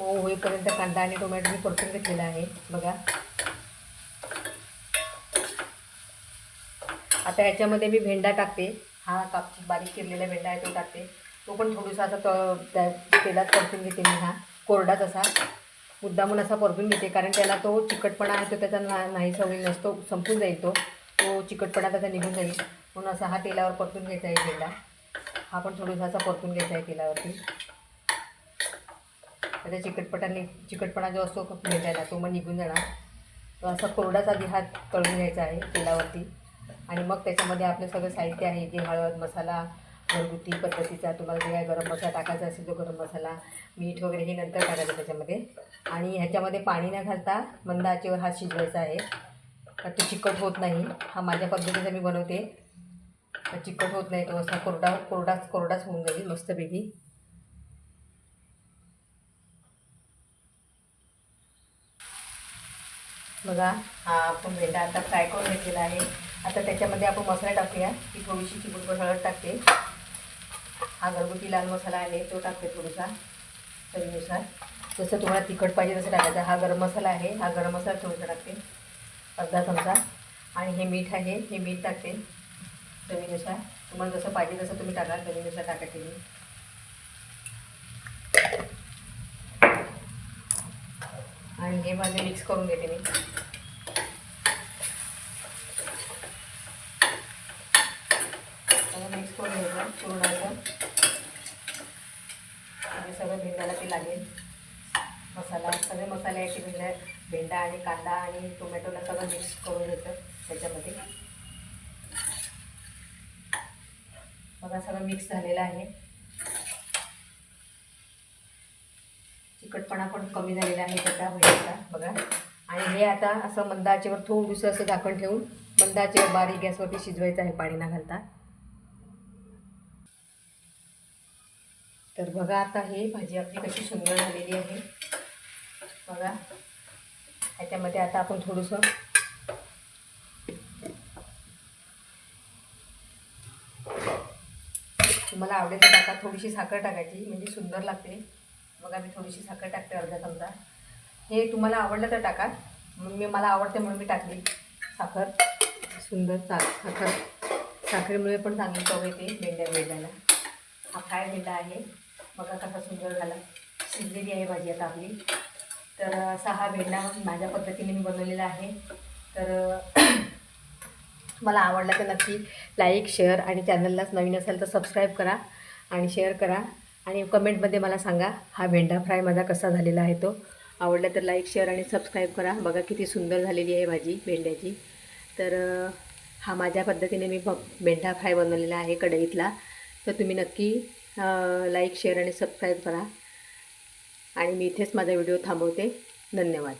होईपर्यंत कांदा आणि टोमॅटो मी परतून घेतलेला आहे. बघा. आता ह्याच्यामध्ये मी भेंडा टाकते. हा काप बारीक चिरलेला भेंडा आहे तो टाकते. तो पण थोडासा असा त त्या तेलात परतून घेते मी हा. कोरडाच असा मुद्दामून असा परतून घेते कारण त्याला तो चिकटपणा आहे तो त्याचा ना नाही होईल नसतो संपून जाईल तो. तो चिकटपणा त्याचा निघून जाईल. म्हणून असा हा तेलावर परतून घ्यायचा आहे भेंडा. हा पण थोडासा असा परतून घ्यायचा आहे तेलावरती. त्याचा चिकटपटाने चिकटपणा जो असतो भेटायला तो मग निघून जाणार. तो असा कोरडाच आधी हात तळून घ्यायचा आहे तेलावरती. आणि मग त्याच्यामध्ये आपलं सगळं साहित्य आहे जे हळद मसाला घरगुती पद्धतीचा तुम्हाला जे काय गरम मसाला टाकायचा असेल तो गरम मसाला मीठ वगैरे हे नंतर टाकायचं त्याच्यामध्ये. आणि ह्याच्यामध्ये पाणी न घालता मंद आचेवर हा शिजवायचा आहे. तर तो चिकट होत नाही. हा माझ्या पद्धतीचा मी बनवते. तर चिकट होत नाही तो असा कोरडा कोरडाच कोरडाच होऊन जाईल मस्तपैकी. बघा हा आपण भेंडा आता फ्राय करून घेतलेला आहे. आता त्याच्यामध्ये आपण मसाला टाकूया. ती थोडीशी चिकटभर हळद टाकते. हा घरगुती लाल मसाला आहे तो टाकते थोडासा चवीनुसार. जसं तुम्हाला तिखट पाहिजे तसं टाकायचं. हा गरम मसाला आहे. हा गरम मसाला थोडासा टाकते. अर्धा चमचा. आणि हे मीठ आहे हे मीठ टाकते. चवीनुसार. तुम्हाला जसं पाहिजे तसं तुम्ही टाका. चवीनुसार टाका तुम्ही आणि हे माझे मिक्स करून घेते मी. सगळं मिक्स करून घ्यायचं पूर्ण आणि सगळं भेंड्याला ते लागेल. मसाला सगळे मसाले आहेत ते भेंड्या भेंडा आणि कांदा आणि टोमॅटोला सगळं मिक्स करून घ्यायचं त्याच्यामध्ये. बघा सगळं मिक्स झालेलं आहे. तिखटपणा पण कमी झालेला आहे त्याचा भेंडीचा बघा. आणि हे आता असं मंद आचेवर थोडंसं असं झाकण ठेवून मंद आचेवर बारीक गॅसवरती शिजवायचं आहे पाणी न घालता. तर बघा आता हे भाजी आपली कशी सुंदर झालेली आहे. बघा. ह्याच्यामध्ये आता आपण थोडंसं तुम्हाला आवडेल तर टाका थोडीशी साखर टाकायची म्हणजे सुंदर लागते. बघा मी थोडीशी साखर टाकते अर्धा चमचा. हे तुम्हाला आवडलं तर टाका. मग मी मला आवडते म्हणून मी टाकली साखर. सुंदर सा साखर. साखरेमुळे पण चांगली चव येते भेंड्या भेंड्याला. हा फ्राय भेंडा आहे. बघा कसा सुंदर झाला. शिजलेली आहे भाजी आता आपली. तर असा हा भेंडा माझ्या पद्धतीने मी बनवलेला आहे. तर मला आवडला तर नक्की लाईक शेअर आणि चॅनललाच नवीन असेल तर सबस्क्राईब करा आणि शेअर करा. आणि कमेंटमध्ये मला सांगा हा भेंडा फ्राय माझा कसा झालेला आहे तो. आवडला तर लाईक शेअर आणि सबस्क्राईब करा. बघा किती सुंदर झालेली आहे भाजी भेंड्याची. तर हा माझ्या पद्धतीने मी भेंडा फ्राय बनवलेला आहे कढईतला. तर तुम्ही नक्की लाईक शेअर आणि सबस्क्राईब करा. आणि मी इथेच माझा व्हिडिओ थांबवते. धन्यवाद.